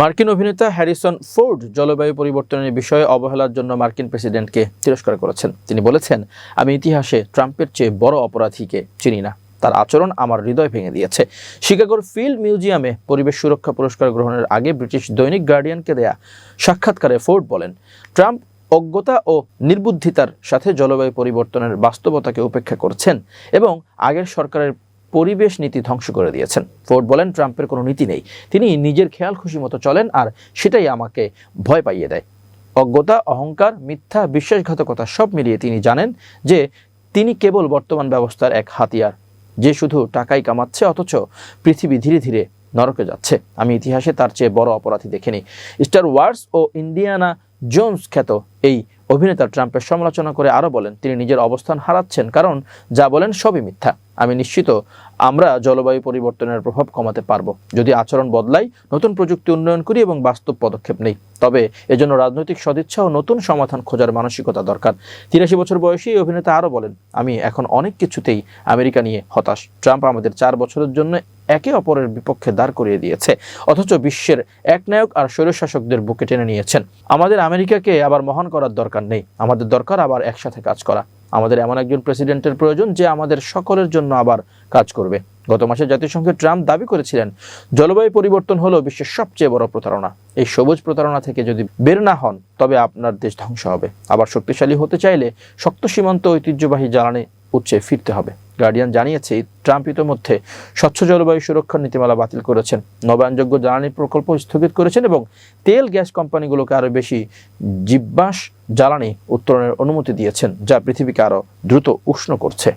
মার্কিন অভিনেতা Harrison Ford জলবায়ু পরিবর্তনের বিষয়ে অবহেলার জন্য মার্কিন প্রেসিডেন্টকে তিরস্কার করেছেন। তিনি বলেছেন, আমি ইতিহাসে ট্রাম্পের চেয়ে বড় অপরাধীকে চিনি না। তার আচরণ আমার হৃদয় ভেঙে দিয়েছে। শিকাগোর ফিল্ড মিউজিয়ামে পরিবেশ সুরক্ষা পুরস্কার গ্রহণের আগে ব্রিটিশ দৈনিক গার্ডিয়ানকে দেয়া সাক্ষাৎকারে ফোর্ড বলেন, ট্রাম্প অজ্ঞতা ও নির্বুদ্ধিতার সাথে জলবায়ু পরিবর্তনের বাস্তবতাকে উপেক্ষা করছেন এবং আগের সরকারের পরিবেশ নীতি ধ্বংস করে দিয়েছেন। ফোর্ড বলেন, ট্রাম্পের কোনো নীতি নেই। তিনি নিজের খেয়াল খুশি মতো চলেন আর সেটাই আমাকে ভয় পাইয়ে দেয়। অজ্ঞতা, অহংকার, মিথ্যা, বিশ্বাসঘাতকতা সব মিলিয়ে তিনি জানেন যে তিনি কেবল বর্তমান ব্যবস্থার এক হাতিয়ার। যে শুধু টাকাই কামাচ্ছে, অথচ পৃথিবী ধীরে ধীরে নরকে যাচ্ছে। আমি ইতিহাসে তার চেয়ে বড় অপরাধী দেখিনি। স্টার ওয়ার্স ও ইন্ডিয়ানা জোনস খ্যাত এই অভিনেতা ট্রাম্পের সমালোচনা করে আরও বলেন, তিনি নিজের অবস্থান হারাচ্ছেন কারণ যা বলেন সবই মিথ্যা। আমি নিশ্চিত আমরা জলবায়ু পরিবর্তনের প্রভাব কমাতে পারব। যদি আচরণ বদলাই, নতুন প্রযুক্তি উন্নয়ন করি এবং বাস্তব পদক্ষেপ নেই। তবে এজন্য রাজনৈতিক সদিচ্ছা ও নতুন সমাধান খোঁজার মানসিকতা দরকার। তিরাশি বছর বয়সী এই অভিনেতা আরও বলেন, আমি এখন অনেক কিছুতেই আমেরিকা নিয়ে হতাশ। ট্রাম্প আমাদের চার বছরের জন্য একে অপরের বিপক্ষে দাঁড় করিয়ে দিয়েছে। অথচ বিশ্বের একনায়ক আর স্বৈরশাসকদের বুকে টেনে নিয়েছেন। আমাদের আমেরিকাকে আবার মহান করার দরকার নেই। আমাদের দরকার আবার একসাথে কাজ করা। আমাদের এমন একজন প্রেসিডেন্টের প্রয়োজন যে আমাদের সকলের জন্য আবার কাজ করবে। গত মাসে জাতিসংঘে ট্রাম্প দাবি করেছিলেন, জলবায়ু পরিবর্তন হলো বিশ্বের সবচেয়ে বড় প্রতারণা। এই সবুজ প্রতারণা থেকে যদি বের না হন, তবে আপনার দেশ ধ্বংস হবে। আবার শক্তিশালী হতে চাইলে শক্ত সীমান্ত ঐতিহ্যবাহী জ্বালানি উৎসে ফিরতে হবে। গার্ডিয়ান জানিয়েছে, ট্রাম্প ইতোমধ্যে স্বচ্ছ জলবায়ু সুরক্ষার নীতিমালা বাতিল করেছেন। নবায়নযোগ্য জ্বালানি প্রকল্প স্থগিত করেছেন এবং তেল গ্যাস কোম্পানিগুলোকে আরও বেশি জীববাস জ্বালানি উত্তোলনের অনুমতি দিয়েছেন, যা পৃথিবীকে আরও দ্রুত উষ্ণ করছে।